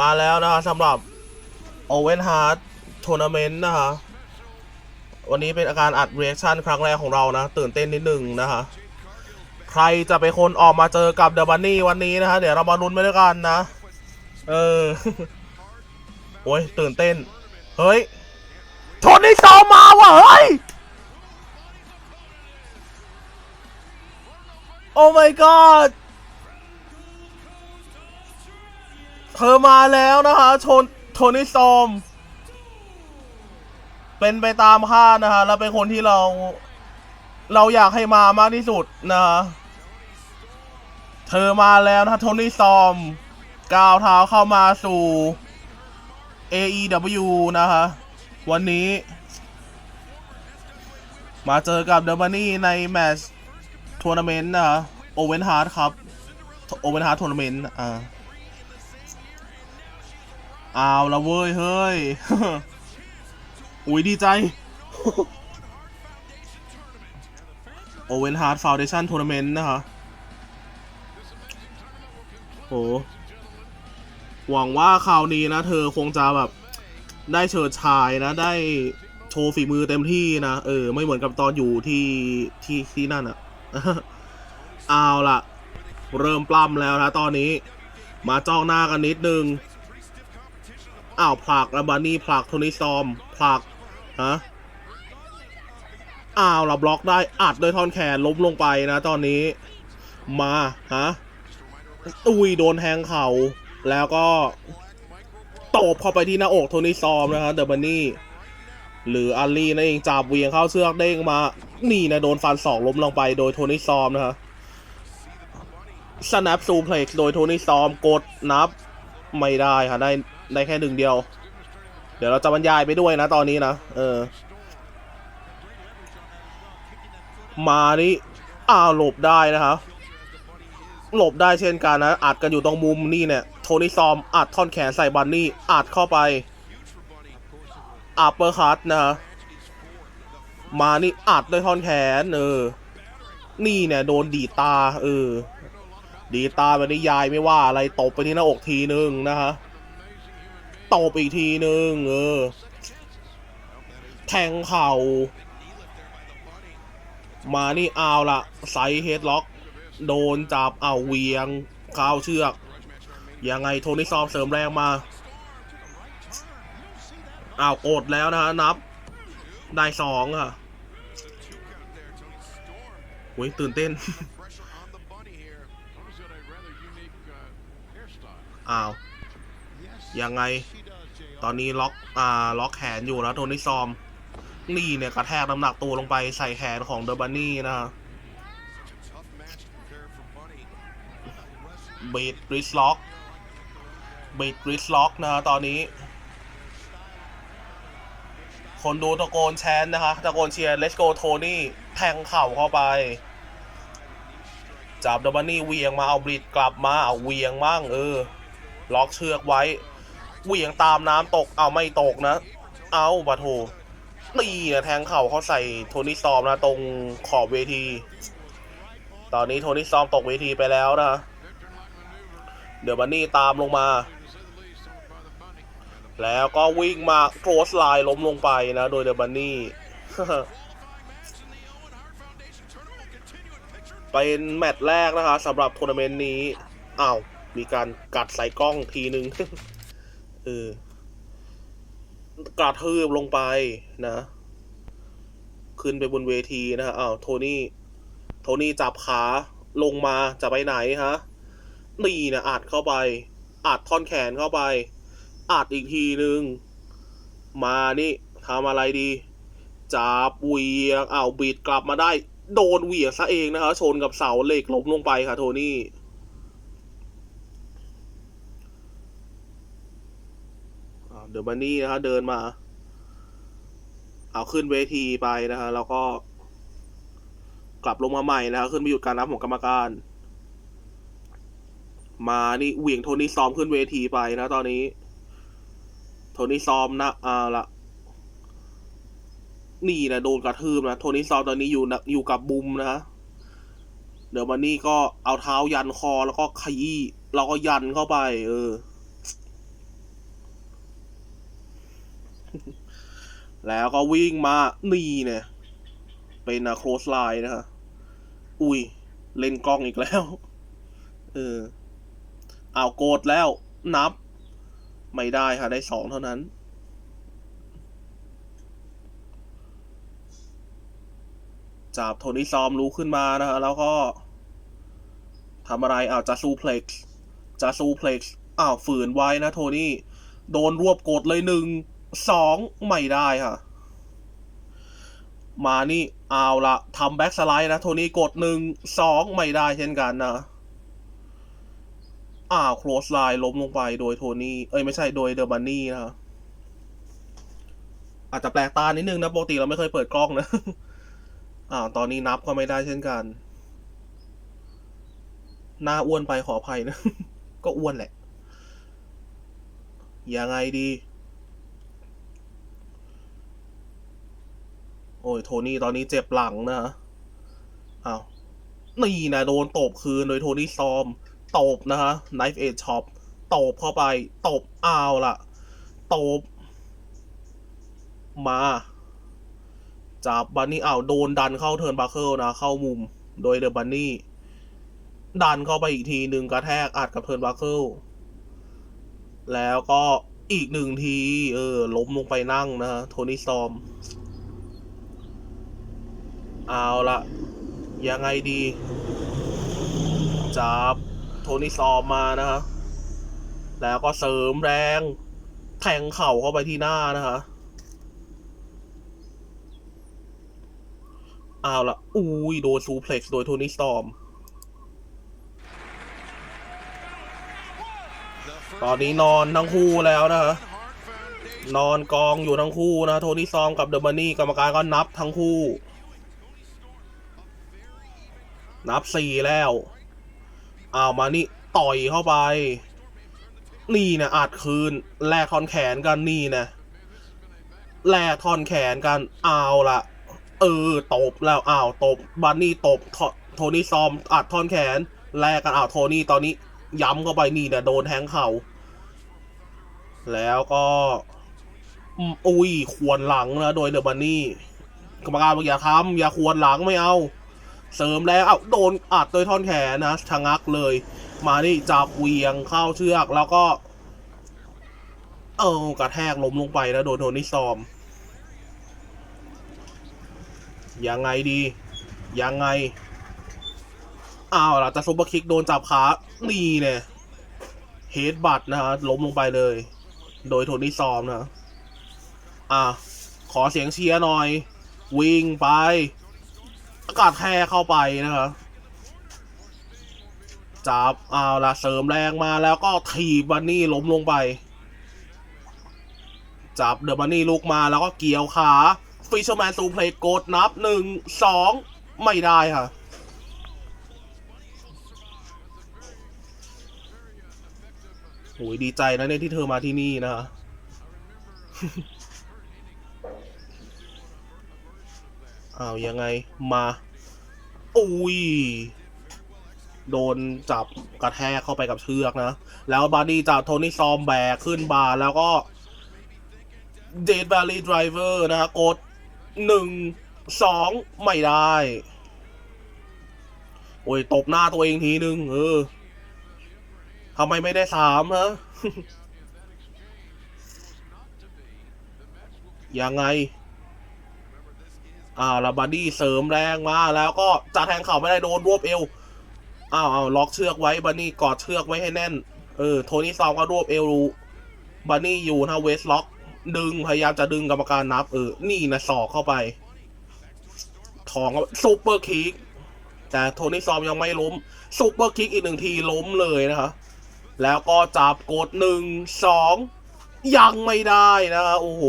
มาแล้วนะคะสำหรับ Owen Heart Tournament นะคะวันนี้เป็นอาการอัด reaction ครั้งแรกของเรานะ ตื่นเต้นนิดหนึ่งนะคะใครจะเป็นคนออกมาเจอกับเดอะบันนี่วันนี้นะคะเดี๋ยวเรามาลุ้นไปด้วยกันนะ เออ โอ้ยตื่นเต้น เฮ้ยโทนี่ซอมมาว่ะเฮ้ย โอ้ my god เธอมาแล้วนะคะโทนโทนี่ซอม เป็นไปตามคาดนะคะแล้วเป็นคนที่เรา เราอยากให้มามากที่สุดนะคะเธอมาแล้วนะโทนี่ซอม ก้าวเท้าเข้ามาสู่ AEW นะคะวันนี้ มาเจอกับเดอะบันนี่ในแมตช์ทัวร์นาเมนต์นะคะโอเวนฮาร์ดครับ โอเวนฮาร์ดทัวร์นาเมนต์อ่า เอาละเว้ย เฮ้ย อุ้ยดีใจ โอเวนฮาร์ดฟาวเดชั่นทัวร์นาเมนต์นะคะโหหวังว่าคราวนี้นะ เธอคงจะแบบได้เฉิดฉายนะ ได้โชว์ฝีมือเต็มที่นะ เออ ไม่เหมือนกับตอนอยู่ที่ที่ที่นั่นอะเอาล่ะ เริ่มปล้ำแล้วนะตอนนี้ มาจ้องหน้ากันนิดนึง อ้าวผลักแล้วบานี่ผลักโทนี่ซอมผลักฮะอ้าวเราบล็อกได้อัดโดยท่อนแขนล้มลงไปนะ ตอนนี้ มาฮะอุยโดนแทงเข่าแล้วก็ตบเข้าไปที่หน้าอกโทนี่ซอมนะฮะเดอะบันนี่หรืออัลลี่นั่นเองจับเวียงเข้าเชือกเด้งมา นี่นะโดนฟันสองล้มลงไปโดยโทนี่ซอมนะฮะ snap suplex โดยโทนี่ซอมกดนับ ไม่ได้ค่ะได้ได้แค่หนึ่งเดียว เดี๋ยวเราจะบรรยายไปด้วยนะตอนนี้นะ เออ มานี่อ้าวหลบได้นะครับหลบได้เช่นกันนะ อัดกันอยู่ตรงมุมนี่เนี่ย โทนี่ซอม อัดท่อนแขนใส่บันนี่ อัดเข้าไป อัปเปอร์คัตนะฮะ มานี่อัดด้วยท่อนแขน เออ นี่เนี่ย โดนดีตา เออ ดีตาแบบนี้ยายไม่ว่าอะไรตบไปที่หน้าอกทีนึงนะฮะตบอีกทีนึงเออ แทงเข่า มานี่เอาละไซเฮดล็อก โดนจับเอาเวียงข้าวเชือก ยังไงโทนี่ซอมเสริมแรงมาอ้าวกดแล้วนะฮะนับ ได้สองค่ะโอ้ยตื่นเต้น อ้าว ยังไง ตอนนี้ล็อกอ่าล็อกแขนอยู่แล้วโทนี่ซอม นี่เนี่ยกระแทกน้ำหนักตัวลงไปใส่แขนของเดอะบันนี่นะฮะเบดริสล็อกเบดริสล็อกนะฮะตอนนี้ คนดูตะโกนแชนนะคะตะโกนเชียร์ let's go Tony แทงเข่าเข้าไปจับดับบันนี่เวียงมาเอาบริดกลับมาเอาเวียงมั่งเออ ล็อกเชือกไว้เหวี่ยงตามน้ำตกเอาไม่ตกนะ เอาปะโถตีนะแทงเข่าเขาใส่โทนี่ซอมนะตรงขอบเวที ตอนนี้โทนี่ซอมตกเวทีไปแล้วนะ เดี๋ยวบันนี่ตามลงมา แล้วก็วิ่งมาโครสไลน์ล้มลงไปนะ โดยเดอบันนี่เป็นแมตช์แรกนะคะสำหรับทัวร์นาเมนต์นี้อ้าว มีการกัดใส่กล้องทีนึงเออกระทืบลงไปนะ ขึ้นไปบนเวทีนะฮะอ้าวโทนี่ โทนี่จับขาลงมาจะไปไหนฮะนี่นะอัดเข้าไปอัดท่อนแขนเข้าไปอัดอีกทีนึง มานี่ทำอะไรดีจับเวียงอ้าวบีดกลับมาได้ โดนเหวี่ยงซะเองนะคะชนกับเสาเหล็กล้มลงไปค่ะโทนี่อ่า เดอะบันนี่นะคะเดินมา เอาขึ้นเวทีไปนะคะแล้วก็ กลับลงมาใหม่นะคะขึ้นไปหยุดการนับของกรรมการ มานี่เหวี่ยงโทนี่ซ้อมขึ้นเวทีไปนะตอนนี้ โทนี่ซ้อมนะอ่าละนี่นะโดนกระทืบนะโทนี่ซ้อมตอนนี้อยู่นะอยู่กับบุมนะฮะเดี๋ยวมันนี่ก็เอาเท้ายันคอแล้วก็ขยี้แล้วก็ยันเข้าไป เออ แล้วก็วิ่งมานี่เนี่ย เป็นอะโครสไลน์นะฮะ อุ้ย เล่นกล้องอีกแล้ว เออเอาโกดแล้ว นับ ไม่ได้ค่ะ ได้สองเท่านั้น จับโทนี่ซอมรู้ขึ้นมานะฮะ แล้วก็ทำอะไรอ้าวจะซูเพล็กซ์จะซูเพล็กซ์อ้าวฝืนไว้นะโทนี่ โดนรวบกดเลยหนึ่ง สองไม่ได้ค่ะมานี่เอาละทำแบ็กสไลด์นะ โทนี่กดหนึ่งสองไม่ได้เช่นกันนะอ้าวโคลสไลน์ล้มลงไปโดยโทนี่เอ้ยไม่ใช่โดยเดอร์บันนี่นะอาจจะแปลกตานิดนึงนะปกติเราไม่เคยเปิดกล้องนะอ่าวตอนนี้นับก็ไม่ได้เช่นกันหน้าอ้วนไปขออภัยนะ ก็อ้วนแหละ ยังไงดี โอ้ยโทนี่ตอนนี้เจ็บหลังนะฮะอ้าวนี่นะโดนตบคืนโดยโทนี่ซอมตบนะฮะ Knife Edge Shop ตบเข้าไปตบอ้าวล่ะตบ มาจับบันนี่อ้าวโดนดันเข้าเทิร์นบัคเคิลนะ เข้ามุมโดยเดอะบันนี่ดันเข้าไปอีกทีหนึ่งกระแทกอัดกับเทิร์นบัคเคิลแล้วก็อีกหนึ่งที เออ ล้มลงไปนั่งนะฮะโทนี่ซอม เอาละยังไงดี จับโทนี่ซอมมานะฮะ แล้วก็เสริมแรง แทงเข่าเข้าไปที่หน้านะฮะเอาละอุ้ย โดนซูเพล็กซ์โดยโทนี่ซอม ตอนนี้นอนทั้งคู่แล้วนะฮะ นอนกองอยู่ทั้งคู่นะ โทนี่ซอมกับเดอะมันนี่กรรมการก็นับทั้งคู่ นับสี่แล้วเอามานี่ต่อยเข้าไป นี่นะอัดคืน แลกทอนแขนกันนี่นะแลกทอนแขนกันเอาละเออตบแล้วอ้าวตบบันนี่ตบโทนี่ซอมอัดทอนแขน แลกกันอ้าวโทนี่ตอนนี้ย้ำเข้าไปนี่นะโดนแทงเข่า แล้วก็อุ้ย ควรหลังนะโดยเดอะบันนี่กรรมการบอกอย่าทำอย่าควรหลังไม่เอา เสริมแล้วเอาโดนอัดโดยท่อนแขนนะชะงักเลย มานี่จับเวียงเข้าเชือกแล้วก็ เออกระแทกล้มลงไปนะโดนโทนี่ซอม ยังไงดี ยังไงอ้าวล่ะจะซุปเปอร์คิกโดนจับขานี่เนี่ยเฮดบัตนะฮะล้มลงไปเลย โดยโทนี่ซอมนะ อะขอเสียงเชียร์หน่อย วิ่งไป อากาศแท้เข้าไปนะครับจับเอาละเสริมแรงมาแล้วก็ถีบบันนี่ล้มลงไป จับเดอะบันนี่ลุกมาแล้วก็เกี่ยวขาฟิชแมนซูเพลย์กดนับหนึ่งสองไม่ได้ค่ะโอ้ยดีใจนะเนี่ยที่เธอมาที่นี่นะฮะ อ้าวยังไงมาอุ้ยโดนจับกระแทกเข้าไปกับเชือกนะ แล้วบาร์ดี้จับโทนี่ซอมแบกขึ้นบาร์แล้วก็เดด v า l ี y ไดรเวอร์นะฮะกดหนึ่งสองไม่ได้ โอ้ย ตบหน้าตัวเองทีนึง เออทำไมไม่ได้สามฮะ ยังไง อ่าลาบาดี้เสริมแรงมาแล้วก็จะแทงเข่าไม่ได้โดนรวบเอวอ้าวอ้าวล็อกเชือกไว้บันนี่กอดเชือกไว้ให้แน่น เออโทนี่ซอมก็รวบเอวบันนี่อยู่นะเวสล็อก ดึงพยายามจะดึงกรรมการนับ เออ นี่นะสอกเข้าไปทองซุปเปอร์คิกแต่โทนี่ซอมยังไม่ล้มซุปเปอร์คิกอีกหนึ่งทีล้มเลยนะคะแล้วก็จับกดหนึ่งสองยังไม่ได้นะคะโอ้โห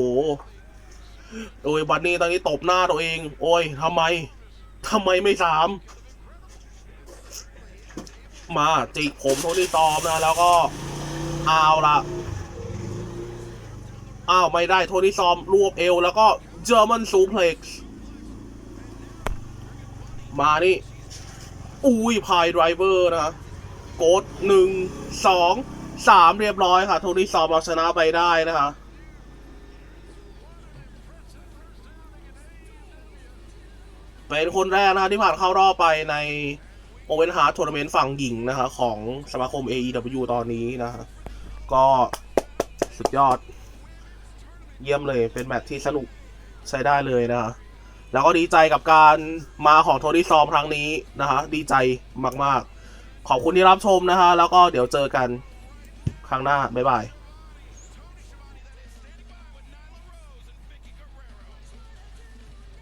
โอ้ยบันนี่ตอนนี้ตบหน้าตัวเอง โอ้ยทำไมทำไมไม่สาม มาจิกผมโทนี่ซอมนะ แล้วก็เอาละอ้าวไม่ได้โทนี่ซอมรวบเอว แล้วก็เจอร์มันซูเพล็กซ์มานี่ อุ้ยพายไดรเวอร์นะกดหนึ่งสองสามเรียบร้อยค่ะ โทนี่ซอมเอาชนะไปได้นะคะ เป็นคนแรกนะที่ผ่านเข้ารอบไปในโอเวนฮาร์ทัวร์นาเมนต์ฝั่งหญิงนะคะของสมาคม AEW ตอนนี้นะฮะก็สุดยอด เยี่ยมเลยเป็นแมตช์ที่สนุกใช้ได้เลยนะฮะแล้วก็ดีใจกับการมาของโทนี่ซอมครั้งนี้นะฮะดีใจมาก ๆ ขอบคุณที่รับชมนะฮะแล้วก็เดี๋ยวเจอกันครั้งหน้า บ๊ายบาย